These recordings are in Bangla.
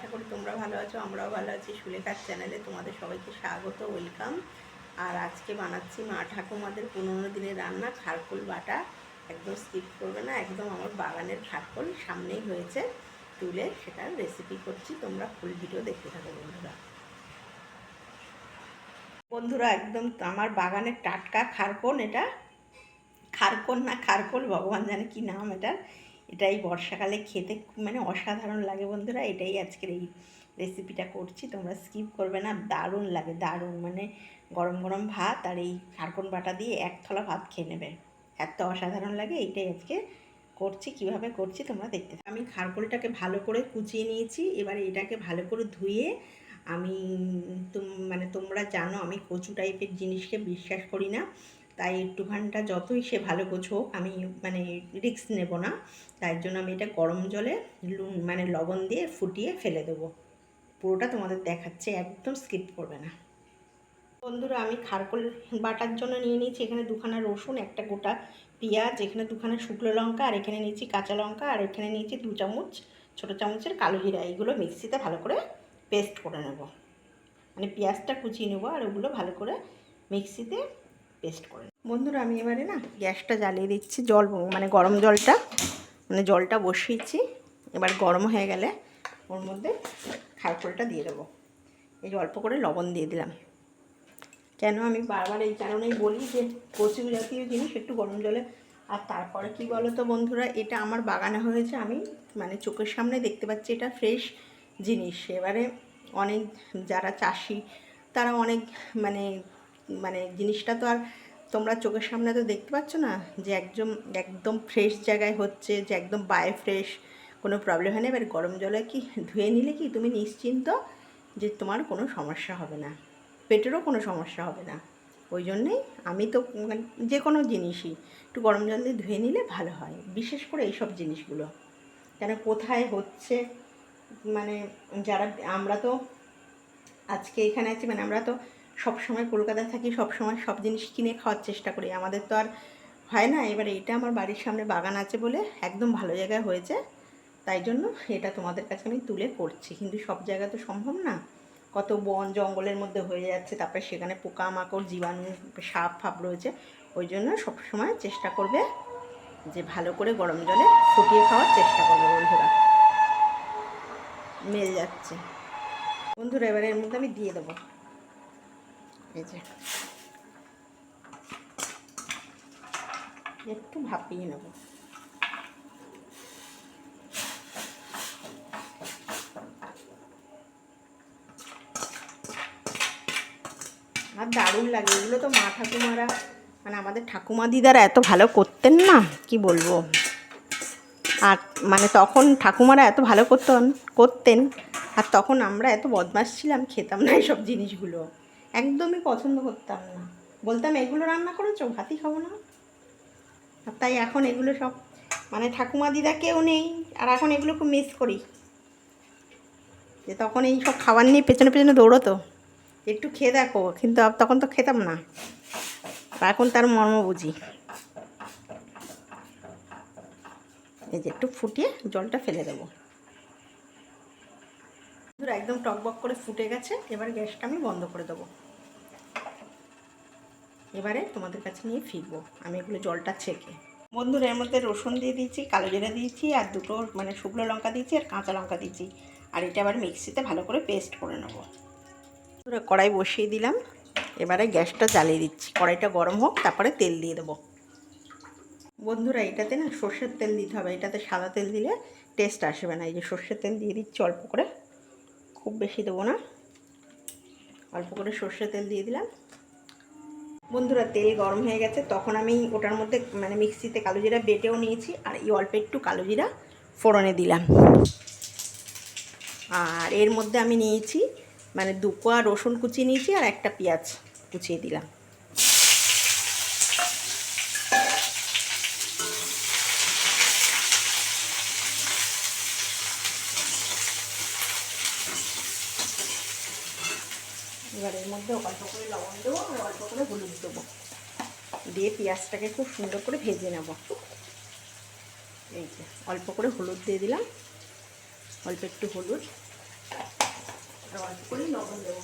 আশা করি তোমরা ভালো আছো, আমরাও ভালো আছি। সুলেখার চ্যানেলে তোমাদের সবাইকে স্বাগত, ওয়েলকাম। আর আজকে বানাচ্ছি মা ঠাকুমাদের পনেরো দিনের রান্না, খারকোল বাটা। একদম স্কিপ করবে না, একদম আমার বাগানের খারকোল সামনেই হয়েছে। তুলে সেটার রেসিপি করছি, তোমরা ফুল ভিডিও দেখতে থাকো বন্ধুরা। বন্ধুরা, একদম আমার বাগানের টাটকা খারকোন এটা। খারকোন না খারকোল, ভগবান জানে কি নাম এটার। এটাই বর্ষাকালে খেতে মানে অসাধারণ লাগে বন্ধুরা, এটাই আজকের এই রেসিপিটা করছি, তোমরা স্কিপ করবে না, দারুণ লাগে, দারুণ মানে গরম গরম ভাত আর এই খারকোন বাটা দিয়ে এক থলা ভাত খেয়ে নেবে, এত অসাধারণ লাগে, এইটাই আজকে করছি, কীভাবে করছি তোমরা দেখতে আমি খারকোলটাকে ভালো করে কুচিয়ে নিয়েছি, এবারে এটাকে ভালো করে ধুয়ে আমি মানে তোমরা জানো আমি কচু টাইপের জিনিসকে বিশ্বাস করি না তাই একটুখানটা যতই সে ভালো হোক, আমি মানে রিস্ক নেব না। তাই জন্য আমি এটা গরম জলে লুন মানে লবণ দিয়ে ফুটিয়ে ফেলে দেবো। পুরোটা তোমাদের দেখাচ্ছে, একদম স্কিপ করবে না। বন্ধুরা, আমি খারকোল বাটার জন্য নিয়ে নিয়েছি। এখানে দুখানা রসুন, একটা গোটা পেঁয়াজ, এখানে দুখানা শুকনো লঙ্কা, আর এখানে নিয়েছি কাঁচা লঙ্কা, আর এখানে নিয়েছি দু চামচ ছোটো চামচের কালো জিরা। এইগুলো মিক্সিতে ভালো করে পেস্ট করে নেব। মানে পেঁয়াজটা কুচিয়ে নেব, আর ওগুলো ভালো করে মিক্সিতে পেস্ট করে। বন্ধুরা, আমি এবারে না গ্যাসটা জ্বালিয়ে দিচ্ছি, জল মানে গরম জলটা মানে জলটা বসিয়েছি। এবার গরম হয়ে গেলে ওর মধ্যে খারকোলটা দিয়ে দেবো। এই অল্প করে লবণ দিয়ে দিলাম। কেন আমি বারবার এই কারণেই বলি যে কচু জাতীয় জিনিস একটু গরম জলে। আর তারপরে কি বলো তো বন্ধুরা, এটা আমার বাগানে হয়েছে, আমি মানে চোখের সামনে দেখতে পাচ্ছি এটা ফ্রেশ জিনিস। এবারে অনেক যারা চাষি, তারা অনেক মানে মানে জিনিসটা তো আর তোমরা চোখের সামনে তো দেখতে পাচ্ছ না যে একদম একদম ফ্রেশ জায়গায় হচ্ছে, যে একদম বায়ে ফ্রেশ কোনো প্রবলেম হয় না। এবার গরম জলে কি ধুয়ে নিলে কি তুমি নিশ্চিন্ত যে তোমার কোনো সমস্যা হবে না? পেটেরও কোনো সমস্যা হবে না। ওই জন্যেই আমি তো মানে যে কোনো জিনিসই একটু গরম জল দিয়ে ধুয়ে নিলে ভালো হয়। বিশেষ করে এইসব জিনিসগুলো। কেন কোথায় হচ্ছে? মানে যারা, আমরা তো আজকে এখানে আছি মানে আমরা তো সব সময় কলকাতায় থাকি সব সময় সব জিনিস কিনে খাওয়ার চেষ্টা করি। আমাদের তো আর হয় না, এবারে এটা আমার বাড়ির সামনে বাগান আছে বলে একদম ভালো জায়গায় হয়েছে। তাই জন্য এটা তোমাদের কাছে আমি তুলে করছি। কিন্তু সব জায়গা তো সম্ভব না। কত বন জঙ্গলের মধ্যে হয়ে যাচ্ছে, তারপরে সেখানে পোকামাকড়, জীবাণু, সাপ, ফাপ রয়েছে। ওই জন্য সবসময় চেষ্টা করবে যে ভালো করে গরম জলে ফুটিয়ে খাওয়ার চেষ্টা করবে বন্ধুরা। মেল যাচ্ছে। বন্ধুরা, এবারে এর মধ্যে আমি দিয়ে দেবো। এই যে। একটু ভাপিয়ে নেব। আর দারুণ লাগে, এগুলো তো মা ঠাকুমারা মানে আমাদের ঠাকুমা দিদারা এত ভালো করতেন না, কি বলব? আর মানে তখন ঠাকুমারা এত ভালো করতেন করতেন, আর তখন আমরা এত বদমাস ছিলাম, খেতাম না এইসব জিনিসগুলো। একদমই পছন্দ করতাম না। বলতাম, এগুলো রান্না করেছ? ভাতই খাব না। আর তাই এখন এগুলো সব মানে ঠাকুমা দিদা কেউ নেই, আর এখন এগুলো খুব মিস করি। যে তখন এই সব খাবার নিয়ে পেছনে পেছনে দৌড়তো। একটু খেয়ে দেখো, কিন্তু তখন তো খেতাম না। আর এখন তার মর্ম বুঝি। এই যে একটু ফুটিয়ে জলটা ফেলে দেবো। বন্ধুরা একদম টকবক করে ফুটে গেছে, এবার গ্যাসটা আমি বন্ধ করে দেবো। এবারে তোমাদের কাছে নিয়ে ফিরবো, আমি এগুলো জলটা ছেঁকে। বন্ধুরা, এর মধ্যে রসুন দিয়ে দিয়েছি, কালো জিরা দিয়েছি, আর দুটো মানে শুকনো লঙ্কা দিয়েছি, আর কাঁচা লঙ্কা দিয়েছি। আর এটা আবার মিক্সিতে ভালো করে পেস্ট করে নেব। বন্ধুরা, কড়াই বসিয়ে দিলাম। এবারে গ্যাসটা জ্বালিয়ে দিচ্ছি। কড়াইটা গরম হোক, তারপরে তেল দিয়ে দেবো। বন্ধুরা, এটাতে না সর্ষের তেল দিতে হবে। এটাতে সাদা তেল দিলে টেস্ট আসবে না। এই যে সর্ষের তেল দিয়ে দিচ্ছি অল্প করে। খুব বেশি দেবো না। অল্প করে সর্ষে তেল দিয়ে দিলাম। বন্ধুরা, তেল গরম হয়ে গেছে। তখন আমি ওটার মধ্যে মানে মিক্সিতে কালো জিরা বেটেও নিয়েছি আর এই অল্প একটু কালো জিরা ফোড়নে দিলাম। আর এর মধ্যে আমি নিয়েছি মানে দু কোয়া রসুন কুচিয়ে নিয়েছি আর একটা পেঁয়াজ কুচিয়ে দিলাম এবার এর মধ্যে অল্প করে লবণ দেবো আর অল্প করে হলুদ দেবো। দিয়ে পেঁয়াজটাকে খুব সুন্দর করে ভেজে নেব। এই যে, অল্প করে হলুদ দিয়ে দিলাম। অল্প একটু হলুদ। অল্প করে লবণ দেবো।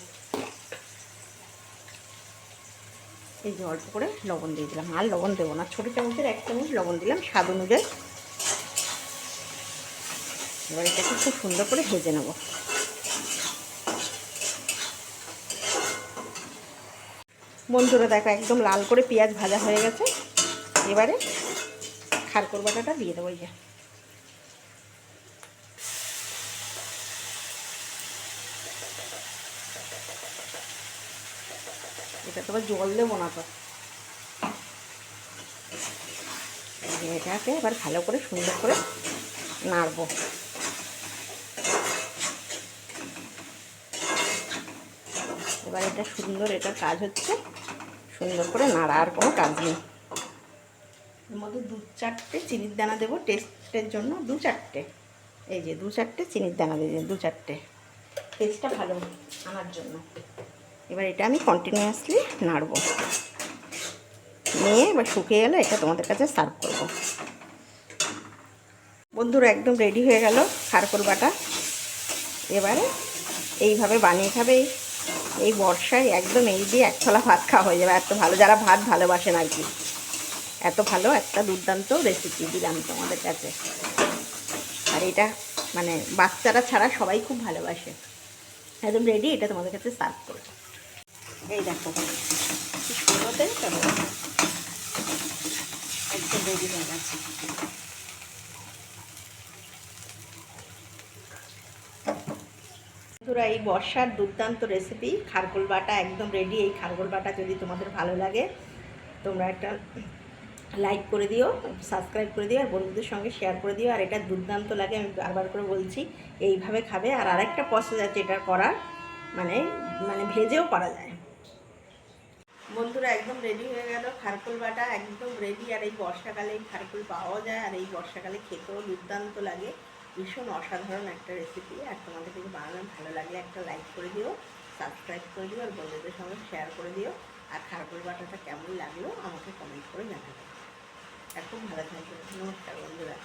এই যে অল্প করে লবণ দিয়ে দিলাম। আর লবণ দেবো না। ছোটো চামচের এক চামচ লবণ দিলাম স্বাদ অনুযায়ী। এবার এটাকে খুব সুন্দর করে ভেজে নেব। বন্ধুরা দেখো, একদম লাল করে পেঁয়াজ ভাজা হয়ে গেছে। এবারে খারকর বাটাটা দিয়ে দেবো যে। এটা তো জল দেবো না তো। এটাকে এবার ভালো করে সুন্দর করে নাড়বো। এবার এটা সুন্দর এটা কাজ হচ্ছে। সুন্দর করে নাড়া, আর কোনো কাজ নেই। এর মধ্যে দু চারটে চিনির দানা দেবো টেস্টের জন্য, দু চারটে। এই যে দু চারটে চিনির দানা দিয়ে দু চারটে। টেস্টটা ভালো আনার জন্য। এবার এটা আমি কন্টিনিউয়াসলি নাড়বো। নিয়ে এবার শুকিয়ে গেলে এটা তোমাদের কাছে সার্ভ করব। বন্ধুরা, একদম রেডি হয়ে গেল খারকোল বাটা। এবারে এইভাবে বানিয়ে খাবে এই- বর্ষায় একদম এই দিয়ে এক থালা ভাত খাওয়া হয়ে যাবে। এত ভালো, যারা ভাত ভালোবাসেন আর কি। এত ভালো একটা দুর্দান্ত রেসিপি দিলাম তোমাদের কাছে। আর এটা মানে বাচ্চারা ছাড়া সবাই খুব ভালোবাসে। একদম রেডি এটা তোমাদের কাছে সার্ভ করব। এই দেখো সুন্দর? একদম রেডি হয়ে গেছে। বন্ধুরা, এই বর্ষার দুর্দান্ত রেসিপি খারগোল বাটা, একদম রেডি এই খারগোল বাটা যদি তোমাদের ভালো লাগে, তোমরা একটা লাইক করে দিও সাবস্ক্রাইব করে দিও, আর বন্ধুদের সঙ্গে শেয়ার করে দিও। আর এটা দুর্দান্ত লাগে, আমি বারবার করে বলছি, এইভাবে খাবে। আর আরেকটা প্রসেস আছে এটা করার মানে মানে ভেজেও করা যায়। বন্ধুরা, একদম রেডি হয়ে গেল খারকুল বাটা, একদম রেডি আর এই বর্ষাকালে খারকুল পাওয়া যায়, আর এই বর্ষাকালে খেতেও দুর্দান্ত লাগে। ভীষণ অসাধারণ একটা রেসিপি আর তোমাদের যদি বানানো ভালো লাগে একটা লাইক করে দিও সাবস্ক্রাইব করে দিও, আর বন্ধুদের সঙ্গে শেয়ার করে দিও। আর খারকুল বাটাটা কেমন লাগল, আমাকে কমেন্ট করে জানাবে। আর খুব ভালো থাকবে। নমস্কার বন্ধুরা।